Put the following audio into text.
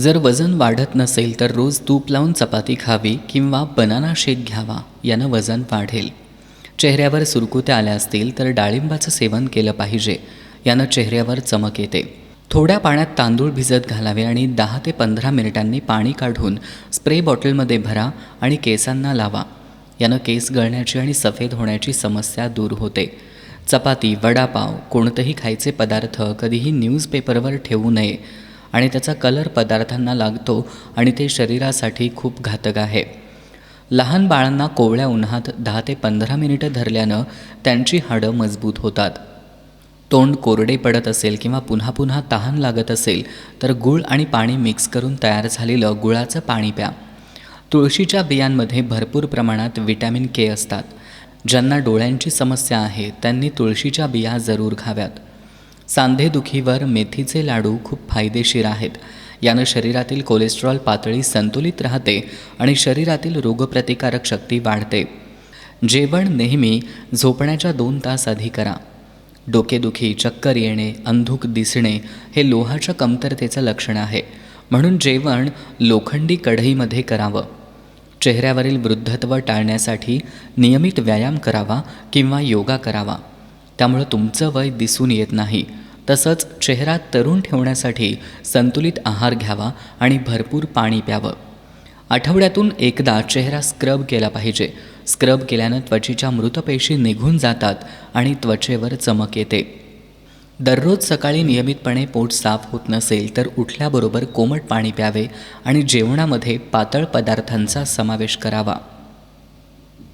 जर वजन वाढत नसेल तर रोज तूप लावून चपाती खावी किंवा बनाना शेक घ्यावा यानं वजन वाढेल. चेहऱ्यावर सुरकुत्या आल्या असतील तर डाळिंबाचं सेवन केलं पाहिजे यानं चेहऱ्यावर चमक येते. थोड्या पाण्यात तांदूळ भिजत घालावे आणि दहा ते पंधरा मिनिटांनी पाणी काढून स्प्रे बॉटलमध्ये भरा आणि केसांना लावा. यानं केस गळण्याची आणि सफेद होण्याची समस्या दूर होते. चपाती वडापाव कोणतेही खायचे पदार्थ कधीही न्यूजपेपरवर ठेवू नये. आणि त्याचा कलर पदार्थांना लागतो आणि ते शरीरासाठी खूप घातक आहे. लहान बाळांना कोवळ्या उन्हात दहा ते पंधरा मिनिटं धरल्यानं त्यांची हाडं मजबूत होतात. तोंड कोरडे पडत असेल किंवा पुन्हा पुन्हा तहान लागत असेल तर गूळ आणि पाणी मिक्स करून तयार झालेलं गुळाचं पाणी प्या. तुळशीच्या बियांमध्ये भरपूर प्रमाणात विटॅमिन के असतात. ज्यांना डोळ्यांची समस्या आहे त्यांनी तुळशीच्या बिया जरूर खाव्यात. सांधेदुखीवर मेथीचे लाडू खूप फायदेशीर आहेत. यानं शरीरातील कोलेस्ट्रॉल पातळी संतुलित राहते आणि शरीरातील रोगप्रतिकारक शक्ती वाढते. जेवण नेहमी झोपण्याच्या दोन तास आधी करा. डोकेदुखी चक्कर येणे अंधुक दिसणे हे लोहाच्या कमतरतेचं लक्षण आहे. म्हणून जेवण लोखंडी कढईमध्ये करावं. चेहऱ्यावरील वृद्धत्व टाळण्यासाठी नियमित व्यायाम करावा किंवा योगा करावा. त्यामुळं तुमचं वय दिसून येत नाही. तसंच चेहरा तरुण ठेवण्यासाठी संतुलित आहार घ्यावा आणि भरपूर पाणी प्यावं. आठवड्यातून एकदा चेहरा स्क्रब केला पाहिजे. स्क्रब केल्यानं त्वचेच्या मृतपेशी निघून जातात आणि त्वचेवर चमक येते. दररोज सकाळी नियमितपणे पोट साफ होत नसेल तर उठल्याबरोबर कोमट पाणी प्यावे आणि जेवणामध्ये पातळ पदार्थांचा समावेश करावा.